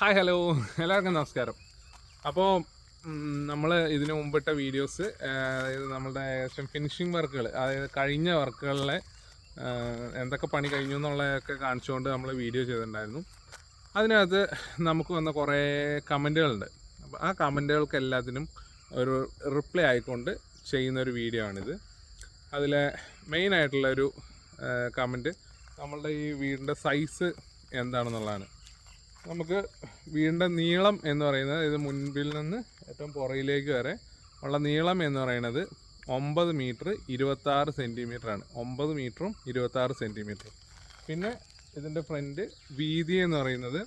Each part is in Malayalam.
Hi hello. എല്ലാവർക്കും നമസ്കാരം. അപ്പോൾ നമ്മൾ ഇതിനു മുമ്പിട്ട വീഡിയോസ് അതായത് നമ്മളുടെ ഫിനിഷിങ് വർക്കുകൾ അതായത് കഴിഞ്ഞ വർക്കുകളിലെ എന്തൊക്കെ പണി കഴിഞ്ഞു എന്നുള്ളതൊക്കെ കാണിച്ചുകൊണ്ട് നമ്മൾ വീഡിയോ ചെയ്തിട്ടുണ്ടായിരുന്നു. അതിനകത്ത് നമുക്ക് വന്ന കുറേ കമന്റുകളുണ്ട് അപ്പോൾ ആ കമന്റുകൾക്ക് എല്ലാത്തിനും ഒരു റിപ്ലൈ ആയിക്കൊണ്ട് ചെയ്യുന്നൊരു വീഡിയോ ആണിത്. അതിലെ മെയിനായിട്ടുള്ളൊരു കമന്റ് നമ്മളുടെ ഈ വീടിന്റെ സൈസ് എന്താണെന്നുള്ളതാണ്. നമുക്ക് വീടിന്റെ നീളം എന്ന് പറയുന്നത് ഇത് മുൻപിൽ നിന്ന് ഏറ്റവും പുറയിലേക്ക് വരെ ഉള്ള നീളം എന്ന് പറയുന്നത് ഒമ്പത് മീറ്റർ ഇരുപത്താറ് സെന്റിമീറ്റർ ആണ്. ഒമ്പത് മീറ്ററും ഇരുപത്താറ് സെന്റിമീറ്ററും പിന്നെ ഇതിന്റെ ഫ്രണ്ട് വീതി എന്ന് പറയുന്നത്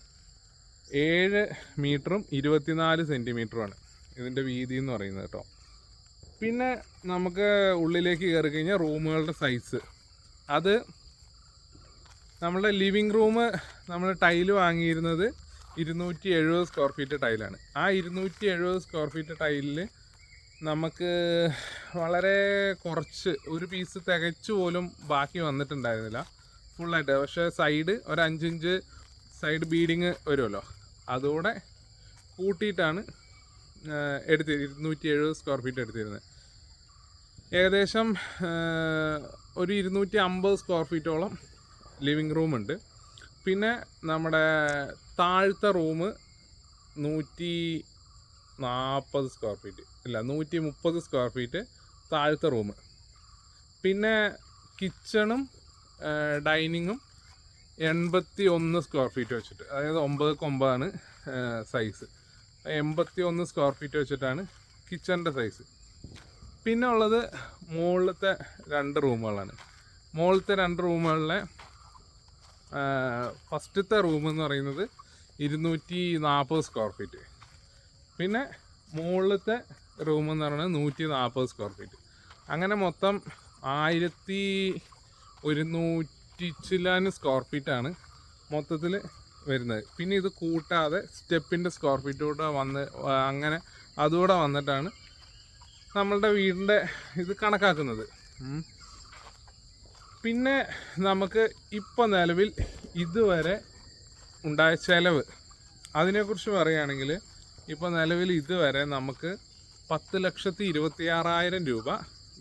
ഏഴ് മീറ്ററും ഇരുപത്തിനാല് സെന്റിമീറ്ററുമാണ് ഇതിന്റെ വീതി എന്ന് പറയുന്നത് കേട്ടോ. പിന്നെ നമുക്ക് ഉള്ളിലേക്ക് കയറി കഴിഞ്ഞാൽ റൂമുകളുടെ സൈസ് അത് നമ്മുടെ ലിവിങ് റൂം നമ്മൾ ടൈൽ വാങ്ങിയിരുന്നത് ഇരുന്നൂറ്റി എഴുപത് സ്ക്വയർ ഫീറ്റ് ടൈലാണ് ആ ഇരുന്നൂറ്റി എഴുപത് സ്ക്വയർ ഫീറ്റ് ടൈലിൽ നമുക്ക് വളരെ കുറച്ച് ഒരു പീസ് തികച്ചു പോലും ബാക്കി വന്നിട്ടുണ്ടായിരുന്നില്ല. ഫുള്ളായിട്ട് പക്ഷേ സൈഡ് ഒരു അഞ്ചിഞ്ച് സൈഡ് ബീഡിങ് വരുമല്ലോ. അതോടെ കൂട്ടിയിട്ടാണ് എടുത്തി ഇരുന്നൂറ്റി എഴുപത് സ്ക്വയർ ഫീറ്റ് എടുത്തിരുന്നത്. ഏകദേശം ഒരു ഇരുന്നൂറ്റി അമ്പത് സ്ക്വയർ ഫീറ്റോളം ലിവിങ് റൂം ഉണ്ട് പിന്നെ നമ്മുടെ താഴത്തെ റൂം നൂറ്റി നാൽപ്പത് സ്ക്വയർ ഫീറ്റ്. ഇല്ല നൂറ്റി മുപ്പത് സ്ക്വയർ ഫീറ്റ് താഴത്തെ റൂം പിന്നെ കിച്ചണും ഡൈനിങ്ങും എൺപത്തി ഒന്ന് സ്ക്വയർ ഫീറ്റ് വെച്ചിട്ട് അതായത് ഒമ്പത് ഒമ്പതാണ് സൈസ്. എൺപത്തി ഒന്ന് സ്ക്വയർ ഫീറ്റ് വെച്ചിട്ടാണ് കിച്ചണിന്റെ സൈസ്. പിന്നെ ഉള്ളത് മുകളിലത്തെ രണ്ട് റൂമുകളാണ്. മുകളിലത്തെ രണ്ട് റൂമുകളിലെ ഫസ്റ്റത്തെ റൂം എന്ന് പറയുന്നത് ഇരുന്നൂറ്റി നാൽപ്പത് സ്ക്വയർ ഫീറ്റ്. പിന്നെ മുകളിലത്തെ റൂം എന്ന് പറയുന്നത് നൂറ്റി നാൽപ്പത് സ്ക്വയർ ഫീറ്റ്. അങ്ങനെ മൊത്തം ആയിരത്തി ഒരുന്നൂറ്റി ചില്ലാന് സ്ക്വയർ ഫീറ്റാണ് മൊത്തത്തിൽ വരുന്നത്. പിന്നെ ഇത് കൂട്ടാതെ സ്റ്റെപ്പിന്റെ സ്ക്വയർ ഫീറ്റ് കൂടെ വന്ന് അങ്ങനെ അതുകൂടെ വന്നിട്ടാണ് നമ്മളുടെ വീടിന്റെ ഇത് കണക്കാക്കുന്നത്. പിന്നെ നമുക്ക് ഇപ്പോൾ നിലവിൽ ഇതുവരെ ഉണ്ടായ ചിലവ്. അതിനെക്കുറിച്ച് പറയുകയാണെങ്കിൽ ഇപ്പോൾ നിലവിൽ ഇതുവരെ നമുക്ക് പത്ത് ലക്ഷത്തി ഇരുപത്തി ആറായിരം രൂപ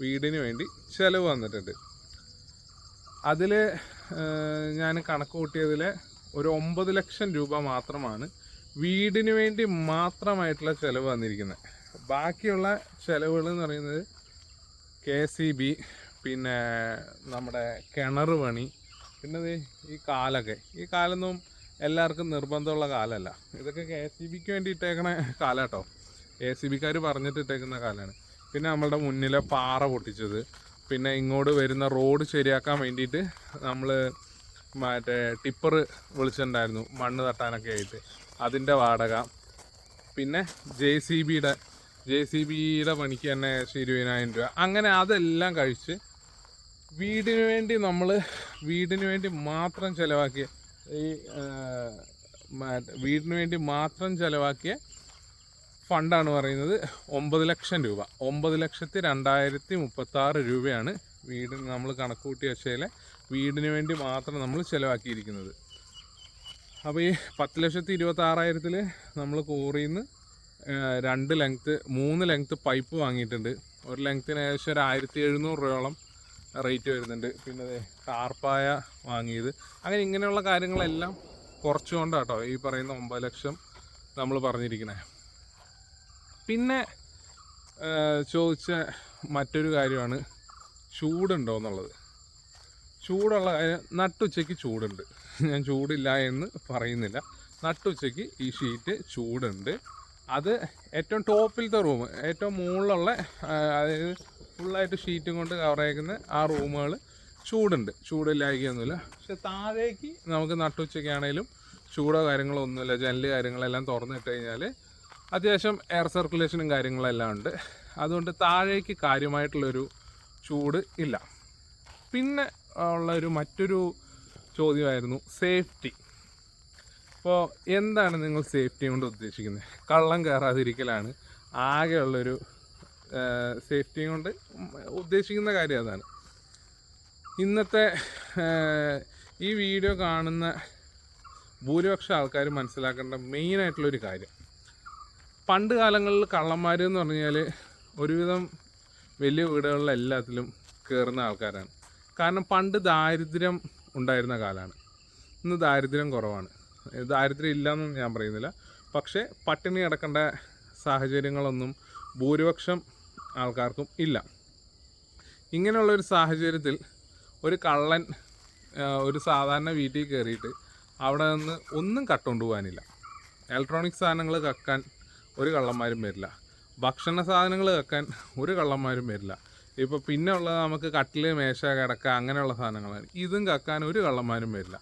വീടിന് വേണ്ടി ചിലവ് വന്നിട്ടുണ്ട്. അതിൽ ഞാൻ കണക്ക് കൂട്ടിയതിൽ ഒരു ഒമ്പത് ലക്ഷം രൂപ മാത്രമാണ് വീടിന് വേണ്ടി മാത്രമായിട്ടുള്ള ചിലവ് വന്നിരിക്കുന്നത്. ബാക്കിയുള്ള ചിലവുകൾ എന്ന് പറയുന്നത് കെ സി ബി പിന്നെ നമ്മുടെ കിണർ പണി. പിന്നെ ഈ കാലൊക്കെ. ഈ കാലൊന്നും എല്ലാവർക്കും നിർബന്ധമുള്ള കാലമല്ല ഇതൊക്കെ കെ എസ് സി ബിക്ക് വേണ്ടി ഇട്ടേക്കണ കാലാട്ടോ എസ് സി ബിക്കാർ പറഞ്ഞിട്ട് ഇട്ടേക്കുന്ന കാലമാണ് പിന്നെ നമ്മളുടെ മുന്നിലെ പാറ പൊട്ടിച്ചത്. പിന്നെ ഇങ്ങോട്ട് വരുന്ന റോഡ് ശരിയാക്കാൻ വേണ്ടിയിട്ട് നമ്മൾ മറ്റേ ടിപ്പർ വിളിച്ചിട്ടുണ്ടായിരുന്നു. മണ്ണ് തട്ടാനൊക്കെ ആയിട്ട്. അതിന്റെ വാടക. പിന്നെ ജെ സി ബിയുടെ ജെ സി ബിയുടെ പണിക്ക് തന്നെ ഇരുപതിനായിരം രൂപ. അങ്ങനെ അതെല്ലാം കഴിച്ച് വീടിന് വേണ്ടി നമ്മൾ വീടിന് വേണ്ടി മാത്രം ചിലവാക്കിയ ഈ വീടിന് വേണ്ടി മാത്രം ചിലവാക്കിയ ഫണ്ടാണ് പറയുന്നത്. ഒമ്പത് ലക്ഷം രൂപ. ഒമ്പത് ലക്ഷത്തി രണ്ടായിരത്തി മുപ്പത്താറ് രൂപയാണ് വീടിന് നമ്മൾ കണക്ക് കൂട്ടി വെച്ചതിലെ വീടിന് വേണ്ടി മാത്രം നമ്മൾ ചിലവാക്കിയിരിക്കുന്നത്. അപ്പോൾ ഈ പത്ത് ലക്ഷത്തി ഇരുപത്തി ആറായിരത്തിൽ നമ്മൾ കൂറിയിൽ നിന്ന് രണ്ട് ലെങ്ത്ത് മൂന്ന് ലെങ്ത്ത് പൈപ്പ് വാങ്ങിയിട്ടുണ്ട്. ഒരു ലെങ്ത്തിന് ഏകദേശം ഒരു ആയിരത്തി എഴുന്നൂറ് രൂപയോളം റേറ്റ് വരുന്നുണ്ട്. പിന്നെ അതെ ടാർപ്പായ വാങ്ങിയത്. അങ്ങനെ ഇങ്ങനെയുള്ള കാര്യങ്ങളെല്ലാം കുറച്ചുകൊണ്ടാട്ടോ ഈ പറയുന്ന ഒമ്പത് ലക്ഷം നമ്മൾ പറഞ്ഞിരിക്കണേ. പിന്നെ ചോദിച്ച മറ്റൊരു കാര്യമാണ് ചൂടുണ്ടോ എന്നുള്ളത്. ചൂടുള്ള കാര്യം നട്ടുച്ചയ്ക്ക് ചൂടുണ്ട്. ഞാൻ ചൂടില്ല എന്ന് പറയുന്നില്ല. നട്ടുച്ചയ്ക്ക് ഈ ഷീറ്റ് ചൂടുണ്ട്. അത് ഏറ്റവും ടോപ്പിലത്തെ റൂം ഏറ്റവും മുകളിലുള്ള അതായത് ഫുള്ളായിട്ട് ഷീറ്റും കൊണ്ട് കവർ ചെയ്ക്കുന്ന ആ റൂമുകൾ ചൂടുണ്ട്. ചൂടില്ലായിരിക്കൊന്നുമില്ല പക്ഷെ താഴേക്ക് നമുക്ക് നട്ടുച്ചയ്ക്കാണേലും ചൂടോ കാര്യങ്ങളോ ഒന്നുമില്ല. ജനൽ കാര്യങ്ങളെല്ലാം തുറന്നിട്ട് കഴിഞ്ഞാൽ അത്യാവശ്യം എയർ സർക്കുലേഷനും കാര്യങ്ങളെല്ലാം ഉണ്ട്. അതുകൊണ്ട് താഴേക്ക് കാര്യമായിട്ടുള്ളൊരു ചൂട് ഇല്ല. പിന്നെ ഉള്ളൊരു മറ്റൊരു ചോദ്യമായിരുന്നു സേഫ്റ്റി. അപ്പോൾ എന്താണ് നിങ്ങൾ സേഫ്റ്റി കൊണ്ട് ഉദ്ദേശിക്കുന്നത്? കള്ളം കയറാതിരിക്കലാണ് ആകെയുള്ളൊരു സേഫ്റ്റി കൊണ്ട് ഉദ്ദേശിക്കുന്ന കാര്യം അതാണ്. ഇന്നത്തെ ഈ വീഡിയോ കാണുന്ന ഭൂരിപക്ഷം ആൾക്കാർ മനസ്സിലാക്കേണ്ട മെയിനായിട്ടുള്ളൊരു കാര്യം. പണ്ട് കാലങ്ങളിൽ കള്ളന്മാർ എന്ന് പറഞ്ഞാൽ ഒരുവിധം വലിയ വീടുകളിൽ എല്ലാത്തിലും കയറുന്ന ആൾക്കാരാണ്. കാരണം പണ്ട് ദാരിദ്ര്യം ഉണ്ടായിരുന്ന കാലമാണ് ഇന്ന് ദാരിദ്ര്യം കുറവാണ്. ദാരിദ്ര്യം ഇല്ലയെന്നും ഞാൻ പറയുന്നില്ല. പക്ഷേ പട്ടിണി കിടക്കേണ്ട സാഹചര്യങ്ങളൊന്നും ഭൂരിപക്ഷം ആൾക്കാർക്കും ഇല്ല. ഇങ്ങനെയുള്ള ഒരു സാഹചര്യത്തിൽ ഒരു കള്ളൻ ഒരു സാധാരണ വീട്ടിൽ കയറിയിട്ട് അവിടെ നിന്ന് ഒന്നും കട്ടുകൊണ്ട് പോകാനില്ല ഇലക്ട്രോണിക് സാധനങ്ങൾ കക്കാൻ ഒരു കള്ളന്മാരും വരില്ല. ഭക്ഷണ സാധനങ്ങൾ കക്കാൻ ഒരു കള്ളന്മാരും വരില്ല. ഇപ്പോൾ പിന്നെ ഉള്ളത് നമുക്ക് കട്ടിൽ മേശ കിടക്ക അങ്ങനെയുള്ള സാധനങ്ങളാണ്. ഇതും കക്കാൻ ഒരു കള്ളന്മാരും വരില്ല.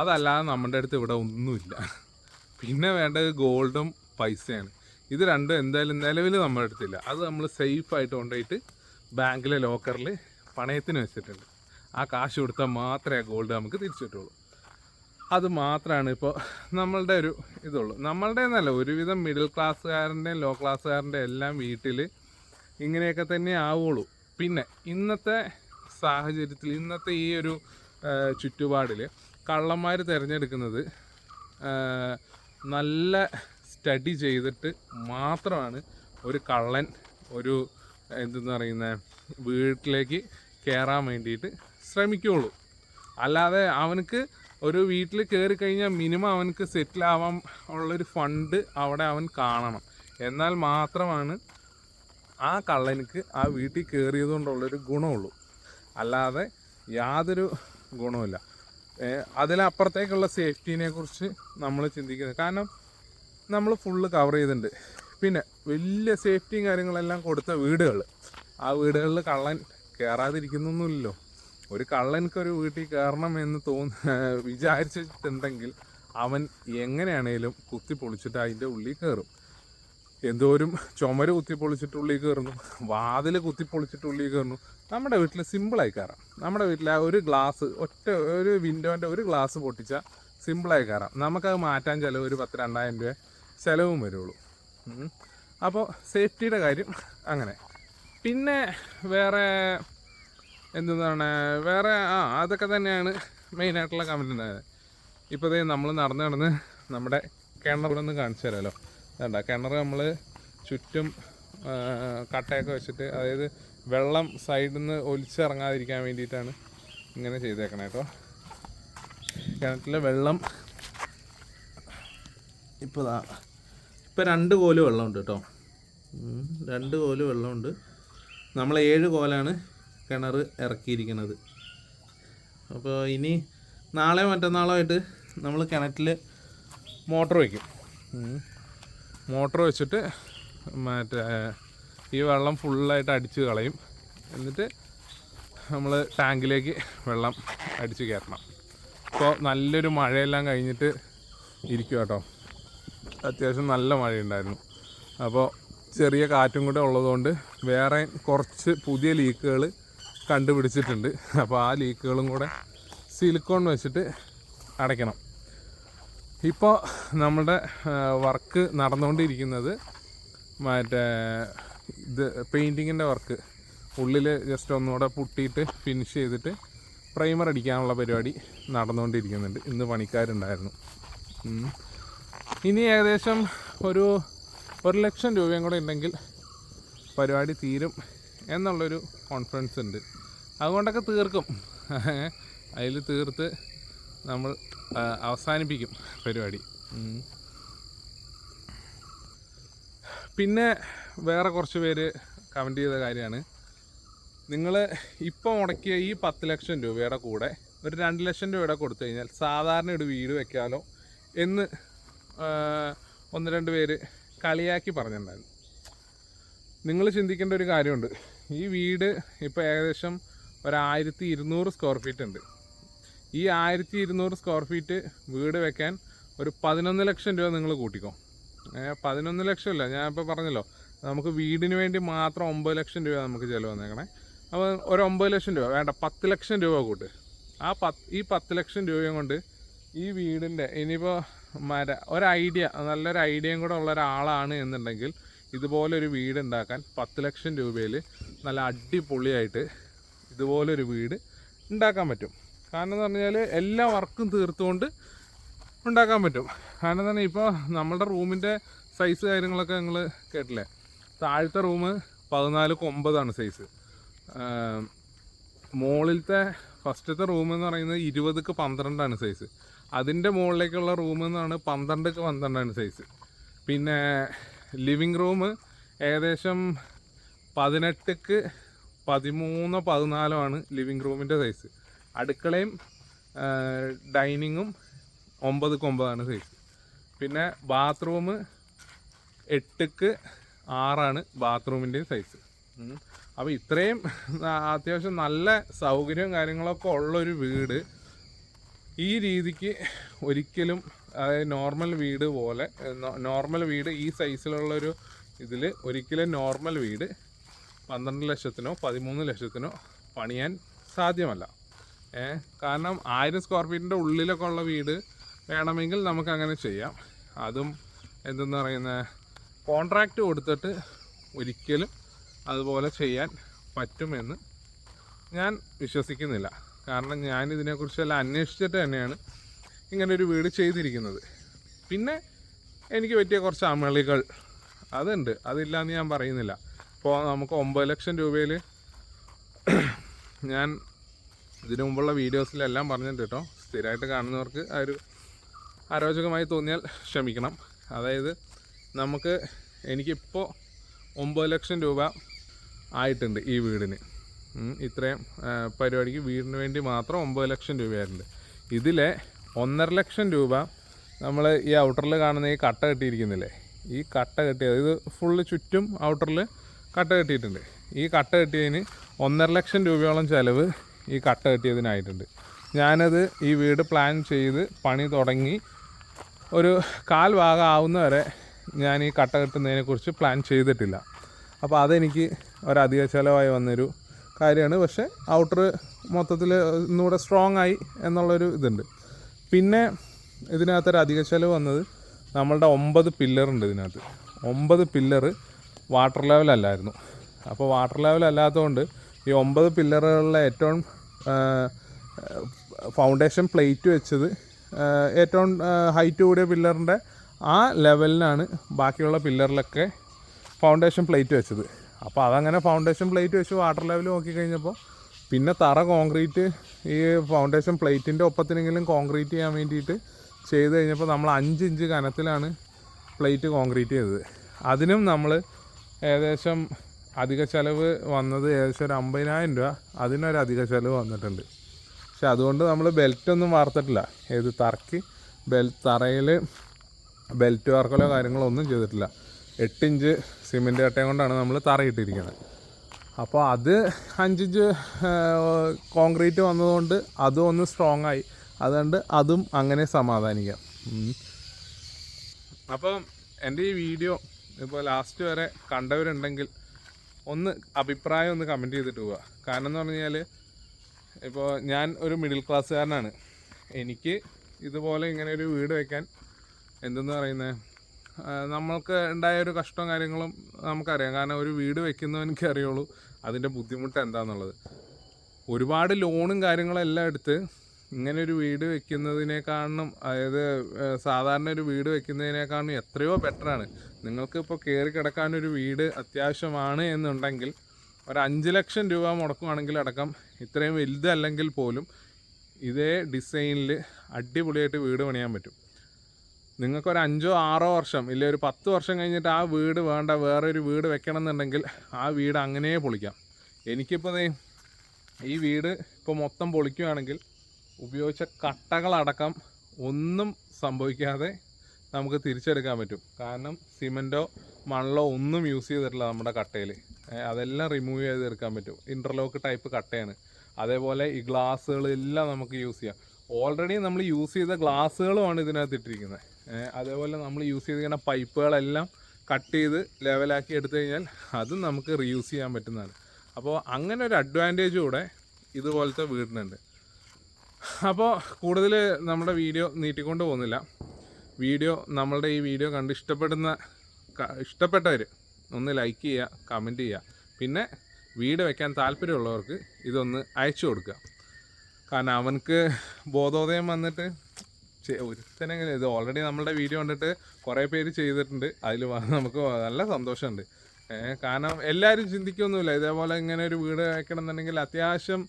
അതല്ലാതെ നമ്മുടെ അടുത്ത് ഇവിടെ ഒന്നുമില്ല. പിന്നെ വേണ്ടത് ഗോൾഡും പൈസയാണ്. ഇത് രണ്ടും എന്തായാലും നിലവിൽ നമ്മുടെ അടുത്തില്ല. അത് നമ്മൾ സേഫ് ആയിട്ട് കൊണ്ടുപോയിട്ട് ബാങ്കിലെ ലോക്കറിൽ പണയത്തിന് വെച്ചിട്ടുണ്ട്. ആ കാശ് കൊടുത്താൽ മാത്രമേ ഗോൾഡ് നമുക്ക് തിരിച്ചു കിട്ടുള്ളൂ അത് മാത്രമാണ് ഇപ്പോൾ നമ്മളുടെ ഒരു ഇതുള്ളൂ. നമ്മളുടെ എന്നല്ല ഒരുവിധം മിഡിൽ ക്ലാസ്സുകാരന്റെയും ലോ ക്ലാസ്സുകാരന്റെ എല്ലാം വീട്ടിൽ ഇങ്ങനെയൊക്കെ തന്നെ ആവുള്ളൂ. പിന്നെ ഇന്നത്തെ സാഹചര്യത്തിൽ ഇന്നത്തെ ഈ ഒരു ചുറ്റുപാടിൽ കള്ളന്മാർ തിരഞ്ഞെടുക്കുന്നത് നല്ല സ്റ്റഡി ചെയ്തിട്ട് മാത്രമാണ് ഒരു കള്ളൻ ഒരു എന്തെന്ന് പറയുന്ന വീട്ടിലേക്ക് കയറാൻ വേണ്ടിയിട്ട് ശ്രമിക്കുകയുള്ളൂ അല്ലാതെ അവനക്ക് ഒരു വീട്ടിൽ കയറി കഴിഞ്ഞാൽ മിനിമം അവനക്ക് സെറ്റിൽ ആവാൻ ഉള്ളൊരു ഫണ്ട് അവിടെ അവൻ കാണണം. എന്നാൽ മാത്രമാണ് ആ കള്ളനക്ക് ആ വീട്ടിൽ കയറിയത് കൊണ്ടുള്ളൊരു ഗുണമുള്ളൂ. അല്ലാതെ യാതൊരു ഗുണമില്ല അതിലപ്പുറത്തേക്കുള്ള സേഫ്റ്റീനെ കുറിച്ച് നമ്മൾ ചിന്തിക്കുന്നത്. കാരണം നമ്മൾ ഫുള്ള് കവർ ചെയ്തിട്ടുണ്ട്. പിന്നെ വലിയ സേഫ്റ്റിയും കാര്യങ്ങളെല്ലാം കൊടുത്ത വീടുകൾ ആ വീടുകളിൽ കള്ളൻ കയറാതിരിക്കുന്നൊന്നുമില്ലല്ലോ ഒരു കള്ളൻക്കൊരു വീട്ടിൽ കയറണം എന്ന് തോന്ന വിചാരിച്ചിട്ടുണ്ടെങ്കിൽ അവൻ എങ്ങനെയാണേലും കുത്തി പൊളിച്ചിട്ട് അതിന്റെ ഉള്ളിൽ കയറും എന്തോരും ചുമര് കുത്തി പൊളിച്ചിട്ട് ഉള്ളിൽ കയറുന്നു വാതിൽ കുത്തി പൊളിച്ചിട്ട് ഉള്ളിൽ കയറുന്നു നമ്മുടെ വീട്ടിൽ സിമ്പിളായി കയറാം നമ്മുടെ വീട്ടിൽ ആ ഒരു ഗ്ലാസ് ഒറ്റ ഒരു വിൻഡോന്റെ ഒരു ഗ്ലാസ് പൊട്ടിച്ചാൽ സിമ്പിളായി കയറാം നമുക്കത് മാറ്റാൻ ചിലവ് ഒരു പത്ത് രണ്ടായിരം രൂപ ചിലവും വരുള്ളൂ. അപ്പോൾ സേഫ്റ്റിയുടെ കാര്യം അങ്ങനെ. പിന്നെ വേറെ എന്താണ് വേറെ ആ അതൊക്കെ തന്നെയാണ് മെയിനായിട്ടുള്ള കമന്റ് ഉണ്ടായത്. ഇപ്പോൾ നമ്മൾ നടന്ന് നടന്ന് നമ്മുടെ കിണറിലൊന്ന് കാണിച്ചു തരാമല്ലോ വേണ്ട കിണർ നമ്മൾ ചുറ്റും കട്ടയൊക്കെ വെച്ചിട്ട് അതായത് വെള്ളം സൈഡിൽ നിന്ന് ഒലിച്ചിറങ്ങാതിരിക്കാൻ വേണ്ടിയിട്ടാണ് ഇങ്ങനെ ചെയ്തേക്കണേ കേട്ടോ കിണറ്റിലെ വെള്ളം ഇപ്പോൾ ഇപ്പോൾ രണ്ട് കോൽ വെള്ളമുണ്ട് കേട്ടോ. രണ്ട് കോൽ വെള്ളമുണ്ട്. നമ്മൾ ഏഴ് കോലാണ് കിണർ ഇറക്കിയിരിക്കുന്നത്. അപ്പോൾ ഇനി നാളെ മറ്റന്നാളോ ആയിട്ട് നമ്മൾ കിണറ്റിൽ മോട്ടർ വയ്ക്കും. മോട്ടർ വെച്ചിട്ട് മറ്റേ ഈ വെള്ളം ഫുള്ളായിട്ട് അടിച്ച് കളയും. എന്നിട്ട് നമ്മൾ ടാങ്കിലേക്ക് വെള്ളം അടിച്ച് കയറ്റണം. ഇപ്പോൾ നല്ലൊരു മഴയെല്ലാം കഴിഞ്ഞിട്ട് ഇരിക്കും കേട്ടോ. അത്യാവശ്യം നല്ല മഴയുണ്ടായിരുന്നു. അപ്പോൾ ചെറിയ കാറ്റും കൂടെ ഉള്ളതുകൊണ്ട് വേറെ കുറച്ച് പുതിയ ലീക്കുകൾ കണ്ടുപിടിച്ചിട്ടുണ്ട്. അപ്പോൾ ആ ലീക്കുകളും കൂടെ സിലിക്കോൺ വെച്ചിട്ട് അടയ്ക്കണം. ഇപ്പോൾ നമ്മുടെ വർക്ക് നടന്നുകൊണ്ടിരിക്കുന്നത് മറ്റേ ഇത് പെയിന്റിങ്ങിന്റെ വർക്ക്. ഉള്ളിൽ ജസ്റ്റ് ഒന്നുകൂടെ പുട്ടിയിട്ട് ഫിനിഷ് ചെയ്തിട്ട് പ്രൈമർ അടിക്കാനുള്ള പരിപാടി നടന്നുകൊണ്ടിരിക്കുന്നുണ്ട്. ഇന്ന് പണിക്കാരുണ്ടായിരുന്നു. ഇനി ഏകദേശം ഒരു ഒരു ലക്ഷം രൂപയും കൂടെ ഉണ്ടെങ്കിൽ പരിപാടി തീരും എന്നുള്ളൊരു കോൺഫിഡൻസ് ഉണ്ട്. അതുകൊണ്ടൊക്കെ തീർക്കും. അതിൽ തീർത്ത് നമ്മൾ അവസാനിപ്പിക്കും പരിപാടി. പിന്നെ വേറെ കുറച്ച് പേര് കമന്റ് ചെയ്ത കാര്യമാണ്. നിങ്ങൾ ഇപ്പോൾ മുടക്കിയ ഈ പത്ത് ലക്ഷം രൂപയുടെ കൂടെ ഒരു രണ്ട് ലക്ഷം രൂപയുടെ കൊടുത്തു കഴിഞ്ഞാൽ സാധാരണ ഒരു വീട് വെക്കാലോ എന്ന് ഒന്ന് രണ്ട് പേര് കളിയാക്കി പറഞ്ഞിട്ടുണ്ടായിരുന്നു. നിങ്ങൾ ചിന്തിക്കേണ്ട ഒരു കാര്യമുണ്ട്. ഈ വീട് ഇപ്പോൾ ഏകദേശം ഒരായിരത്തി ഇരുന്നൂറ് സ്ക്വയർ ഫീറ്റ് ഉണ്ട്. ഈ ആയിരത്തി ഇരുന്നൂറ് സ്ക്വയർ ഫീറ്റ് വീട് വെക്കാൻ ഒരു പതിനൊന്ന് ലക്ഷം രൂപ നിങ്ങൾ കൂട്ടിക്കോ. പതിനൊന്ന് ലക്ഷം അല്ല ഞാൻ ഇപ്പോൾ പറഞ്ഞല്ലോ നമുക്ക് വീടിന് വേണ്ടി മാത്രം ഒമ്പത് ലക്ഷം രൂപ നമുക്ക് ചിലവ് വന്നേക്കണേ. അപ്പോൾ ഒരു ഒമ്പത് ലക്ഷം രൂപ വേണ്ട പത്ത് ലക്ഷം രൂപ കൂട്ട്. ആ പത്ത് ഈ പത്ത് ലക്ഷം രൂപയും കൊണ്ട് ഈ വീടിന്റെ ഇനിയിപ്പോൾ മര ഒരു ഐഡിയ നല്ലൊരു ഐഡിയയും കൂടെ ഉള്ള ഒരാളാണ് എന്നുണ്ടെങ്കിൽ ഇതുപോലൊരു വീട് ഉണ്ടാക്കാൻ പത്ത് ലക്ഷം രൂപയിൽ നല്ല അടിപൊളിയായിട്ട് ഇതുപോലൊരു വീട് ഉണ്ടാക്കാൻ പറ്റും. കാരണം എന്ന് പറഞ്ഞാൽ എല്ലാ വർക്കും തീർത്തുകൊണ്ട് ഉണ്ടാക്കാൻ പറ്റും. കാരണം തന്നെ ഇപ്പോൾ നമ്മളുടെ റൂമിന്റെ സൈസ് കാര്യങ്ങളൊക്കെ നിങ്ങൾ കേട്ടില്ലേ? താഴത്തെ റൂം പതിനാല് ഒമ്പതാണ് സൈസ്. മുകളിലത്തെ ഫസ്റ്റത്തെ റൂം എന്ന് പറയുന്നത് ഇരുപതുക്ക് പന്ത്രണ്ടാണ് സൈസ്. അതിന്റെ മുകളിലേക്കുള്ള റൂം എന്നാണ് പന്ത്രണ്ട് പന്ത്രണ്ടാണ് സൈസ് പിന്നെ ലിവിങ് റൂം ഏകദേശം പതിനെട്ടുക്ക് പതിമൂന്നോ പതിനാലോ ആണ് ലിവിങ് റൂമിന്റെ സൈസ് അടുക്കളയും ഡൈനിങ്ങും ഒമ്പതുക്ക് ഒമ്പതാണ് സൈസ് പിന്നെ ബാത്റൂം എട്ടുക്ക് ആറാണ് ബാത്റൂമിന്റെയും സൈസ് അപ്പോൾ ഇത്രയും അത്യാവശ്യം നല്ല സൗകര്യവും കാര്യങ്ങളൊക്കെ ഉള്ളൊരു വീട് ഈ രീതിക്ക് ഒരിക്കലും അതായത് നോർമൽ വീട് പോലെ നോർമൽ വീട് ഈ സൈസിലുള്ളൊരു ഇതിൽ ഒരിക്കലും നോർമൽ വീട് പന്ത്രണ്ട് ലക്ഷത്തിനോ പതിമൂന്ന് ലക്ഷത്തിനോ പണിയാൻ സാധ്യമല്ല. കാരണം ആയിരം സ്ക്വയർ ഫീറ്റിന്റെ ഉള്ളിലൊക്കെ ഉള്ള വീട് വേണമെങ്കിൽ നമുക്ക് അങ്ങനെ ചെയ്യാം. അതും എന്തെന്ന് പറയുന്നത് കോൺട്രാക്റ്റ് കൊടുത്തിട്ട് ഒരിക്കലും അതുപോലെ ചെയ്യാൻ പറ്റുമെന്ന് ഞാൻ വിശ്വസിക്കുന്നില്ല. കാരണം ഞാൻ ഇതിനെക്കുറിച്ചെല്ലാം അന്വേഷിച്ചിട്ട് തന്നെയാണ് ഇങ്ങനെ ഒരു വീട് ചെയ്തിരിക്കുന്നത്. പിന്നെ എനിക്ക് പറ്റിയ കുറച്ച് അമളികൾ അതുണ്ട്. അതില്ലാന്ന് ഞാൻ പറയുന്നില്ല. ഇപ്പോൾ നമുക്ക് ഒമ്പത് ലക്ഷം രൂപയിൽ ഞാൻ ഇതിനു മുമ്പുള്ള വീഡിയോസിലെല്ലാം പറഞ്ഞിട്ട് കേട്ടോ. സ്ഥിരമായിട്ട് കാണുന്നവർക്ക് ആ ഒരു അരോചകമായി തോന്നിയാൽ ക്ഷമിക്കണം. അതായത് നമുക്ക് എനിക്കിപ്പോൾ ഒമ്പത് ലക്ഷം രൂപ ആയിട്ടുണ്ട് ഈ വീടിന്. ഇത്രയും പരിപാടിക്ക് വീടിന് വേണ്ടി മാത്രം ഒമ്പത് ലക്ഷം രൂപയായിട്ടുണ്ട്. ഇതിലെ ഒന്നര ലക്ഷം രൂപ നമ്മൾ ഈ ഔട്ടറിൽ കാണുന്ന ഈ കട്ട കെട്ടിയിരിക്കുന്നില്ലേ? ഈ കട്ട കെട്ടിയത് ഇത് ഫുള്ള് ചുറ്റും ഔട്ടറിൽ കട്ട കെട്ടിയിട്ടുണ്ട്. ഈ കട്ട കെട്ടിയതിന് ഒന്നര ലക്ഷം രൂപയോളം ചിലവ് ഈ കട്ട കെട്ടിയതിനായിട്ടുണ്ട്. ഞാനത് ഈ വീട് പ്ലാൻ ചെയ്ത് പണി തുടങ്ങി ഒരു കാൽ ഭാഗം ആവുന്നവരെ ഞാൻ ഈ കട്ട കെട്ടുന്നതിനെക്കുറിച്ച് പ്ലാൻ ചെയ്തിട്ടില്ല. അപ്പോൾ അതെനിക്ക് ഒരധിക ചിലവായി വന്നൊരു കാര്യമാണ്. പക്ഷേ ഔട്ടർ മൊത്തത്തിൽ ഒന്നുകൂടെ സ്ട്രോങ് ആയി എന്നുള്ളൊരു ഇതുണ്ട്. പിന്നെ ഇതിനകത്തൊരു അധിക ചിലവ് വന്നത് നമ്മളുടെ ഒമ്പത് പില്ലറുണ്ട് ഇതിനകത്ത്. ഒമ്പത് പില്ലറ് വാട്ടർ ലെവലല്ലായിരുന്നു അപ്പോൾ വാട്ടർ ലെവൽ അല്ലാത്തതുകൊണ്ട് ഈ ഒമ്പത് പില്ലറുകളിലെ ഏറ്റവും ഫൗണ്ടേഷൻ പ്ലേറ്റ് വെച്ചത് ഏറ്റവും ഹൈറ്റ് കൂടിയ പില്ലറിന്റെ ആ ലെവലിനാണ് ബാക്കിയുള്ള പില്ലറിലൊക്കെ ഫൗണ്ടേഷൻ പ്ലേറ്റ് വെച്ചത്. അപ്പോൾ അതങ്ങനെ ഫൗണ്ടേഷൻ പ്ലേറ്റ് വെച്ച് വാട്ടർ ലെവൽ നോക്കി കഴിഞ്ഞപ്പോൾ പിന്നെ തറ കോൺക്രീറ്റ് ഈ ഫൗണ്ടേഷൻ പ്ലേറ്റിന്റെ ഒപ്പത്തിനെങ്കിലും കോൺക്രീറ്റ് ചെയ്യാൻ വേണ്ടിയിട്ട് ചെയ്ത് കഴിഞ്ഞപ്പോൾ നമ്മൾ അഞ്ച് ഇഞ്ച് കനത്തിലാണ് പ്ലേറ്റ് കോൺക്രീറ്റ് ചെയ്തത്. അതിനും നമ്മൾ ഏകദേശം അധിക ചിലവ് വന്നത് ഏകദേശം ഒരു അമ്പതിനായിരം രൂപ. അതിനൊരു അധിക ചിലവ് വന്നിട്ടുണ്ട്. പക്ഷെ അതുകൊണ്ട് നമ്മൾ ബെൽറ്റൊന്നും വാർത്തിട്ടില്ല. ഏത് തറയ്ക്ക് ബെൽ തറയിൽ ബെൽറ്റ് വർക്കലോ കാര്യങ്ങളോ ഒന്നും ചെയ്തിട്ടില്ല. എട്ടിഞ്ച് സിമെന്റ് കട്ടയും കൊണ്ടാണ് നമ്മൾ തറയിട്ടിരിക്കുന്നത്. അപ്പോൾ അത് അഞ്ചിഞ്ച് കോൺക്രീറ്റ് വന്നതുകൊണ്ട് അതും ഒന്ന് സ്ട്രോങ് ആയി. അതുകൊണ്ട് അതും അങ്ങനെ സമാധാനിക്കാം. അപ്പം എന്റെ ഈ വീഡിയോ ഇപ്പോൾ ലാസ്റ്റ് വരെ കണ്ടവരുണ്ടെങ്കിൽ ഒന്ന് അഭിപ്രായം ഒന്ന് കമന്റ് ചെയ്തിട്ട് പോവുക. കാരണം എന്ന് പറഞ്ഞു കഴിഞ്ഞാൽ ഇപ്പോൾ ഞാൻ ഒരു മിഡിൽ ക്ലാസ്സുകാരനാണ് എനിക്ക് ഇതുപോലെ ഇങ്ങനെ ഒരു വീട് വയ്ക്കാൻ എന്തെന്ന് പറയുന്നത് നമ്മൾക്ക് ഉണ്ടായ ഒരു കഷ്ടവും കാര്യങ്ങളും നമുക്കറിയാം. കാരണം ഒരു വീട് വെക്കുന്നവനക്ക് അറിയുള്ളൂ അതിന്റെ ബുദ്ധിമുട്ട് എന്താണെന്നുള്ളത് ഒരുപാട് ലോണും കാര്യങ്ങളും എല്ലാം എടുത്ത് ഇങ്ങനെ ഒരു വീട് വെക്കുന്നതിനേക്കാളും അതായത് സാധാരണ ഒരു വീട് വെക്കുന്നതിനേക്കാളും എത്രയോ ബെറ്ററാണ് നിങ്ങൾക്ക് ഇപ്പോൾ കയറി കിടക്കാനൊരു വീട് അത്യാവശ്യമാണ് എന്നുണ്ടെങ്കിൽ ഒരു അഞ്ച് ലക്ഷം രൂപ മുടക്കുവാണെങ്കിൽ അടക്കം ഇത്രയും വലുതല്ലെങ്കിൽ പോലും ഇതേ ഡിസൈനിൽ അടിപൊളിയായിട്ട് വീട് പണിയാൻ പറ്റും. നിങ്ങൾക്കൊരു അഞ്ചോ ആറോ വർഷം ഇല്ലെ ഒരു പത്ത് വർഷം കഴിഞ്ഞിട്ട് ആ വീട് വേണ്ട വേറെ ഒരു വീട് വെക്കണം എന്നുണ്ടെങ്കിൽ ആ വീട് അങ്ങനെ പൊളിക്കാം. എനിക്കിപ്പോൾ ഈ വീട് ഇപ്പോൾ മൊത്തം പൊളിക്കുകയാണെങ്കിൽ ഉപയോഗിച്ച കട്ടകളടക്കം ഒന്നും സംഭവിക്കാതെ നമുക്ക് തിരിച്ചെടുക്കാൻ പറ്റും. കാരണം സിമന്റോ മണലോ ഒന്നും യൂസ് ചെയ്തിട്ടില്ല നമ്മുടെ കട്ടയിൽ അതെല്ലാം റിമൂവ് ചെയ്ത് ചെയ്തെടുക്കാൻ പറ്റും. ഇന്റർലോക്ക് ടൈപ്പ് കട്ടയാണ്. അതേപോലെ ഈ ഗ്ലാസ്സുകളെല്ലാം നമുക്ക് യൂസ് ചെയ്യാം. ഓൾറെഡി നമ്മൾ യൂസ് ചെയ്ത ഗ്ലാസ്സുകളുമാണ് ഇതിനകത്ത് ഇട്ടിരിക്കുന്നത്. അതേപോലെ നമ്മൾ യൂസ് ചെയ്തിരിക്കുന്ന പൈപ്പുകളെല്ലാം കട്ട് ചെയ്ത് ലെവലാക്കി എടുത്തു കഴിഞ്ഞാൽ അതും നമുക്ക് റീയൂസ് ചെയ്യാൻ പറ്റുന്നതാണ്. അപ്പോൾ അങ്ങനെ ഒരു അഡ്വാന്റേജ് കൂടെ ഇതുപോലത്തെ വീടിനുണ്ട്. അപ്പോൾ കൂടുതൽ നമ്മുടെ വീഡിയോ നീട്ടിക്കൊണ്ട് പോകുന്നില്ല. വീഡിയോ നമ്മളുടെ ഈ വീഡിയോ കണ്ട് ഇഷ്ടപ്പെടുന്ന ഇഷ്ടപ്പെട്ടവർ ഒന്ന് ലൈക്ക് ചെയ്യുക കമന്റ് ചെയ്യുക. പിന്നെ വീട് വെക്കാൻ താല്പര്യമുള്ളവർക്ക് ഇതൊന്ന് അയച്ചു കൊടുക്കുക. കാരണം അവനക്ക് ബോധോദയം വന്നിട്ട് ഒരുത്തനെങ്ങനെ ഇത് ഓൾറെഡി നമ്മളുടെ വീഡിയോ കണ്ടിട്ട് കുറേ പേര് ചെയ്തിട്ടുണ്ട്. അതിൽ നമുക്ക് നല്ല സന്തോഷമുണ്ട്. കാരണം എല്ലാവരും ചിന്തിക്കൊന്നുമില്ല. ഇതേപോലെ ഇങ്ങനെ ഒരു വീട് വയ്ക്കണം എന്നുണ്ടെങ്കിൽ അത്യാവശ്യം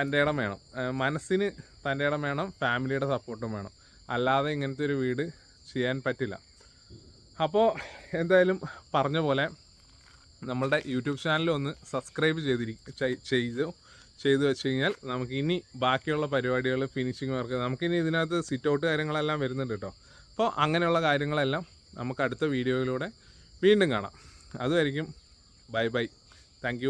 തന്റെ ഇടം വേണം. മനസ്സിന് തന്റെ ഇടം വേണം ഫാമിലിയുടെ സപ്പോർട്ടും വേണം. അല്ലാതെ ഇങ്ങനത്തെ ഒരു വീട് ചെയ്യാൻ പറ്റില്ല. അപ്പോൾ എന്തായാലും പറഞ്ഞ പോലെ നമ്മളുടെ യൂട്യൂബ് ചാനൽ ഒന്ന് സബ്സ്ക്രൈബ് ചെയ്തിരി ചെയ്- ചെയ്തു. ചെയ്തു വെച്ച് കഴിഞ്ഞാൽ നമുക്ക് ഇനി ബാക്കിയുള്ള പരിപാടികൾ ഫിനിഷിങ് വർക്ക് നമുക്കിനി ഇതിനകത്ത് സിറ്റ് ഔട്ട് കാര്യങ്ങളെല്ലാം വരുന്നുണ്ട് കേട്ടോ. അപ്പോൾ അങ്ങനെയുള്ള കാര്യങ്ങളെല്ലാം നമുക്ക് അടുത്ത വീഡിയോയിലൂടെ വീണ്ടും കാണാം. അതുമായിരിക്കും ബൈ ബൈ താങ്ക്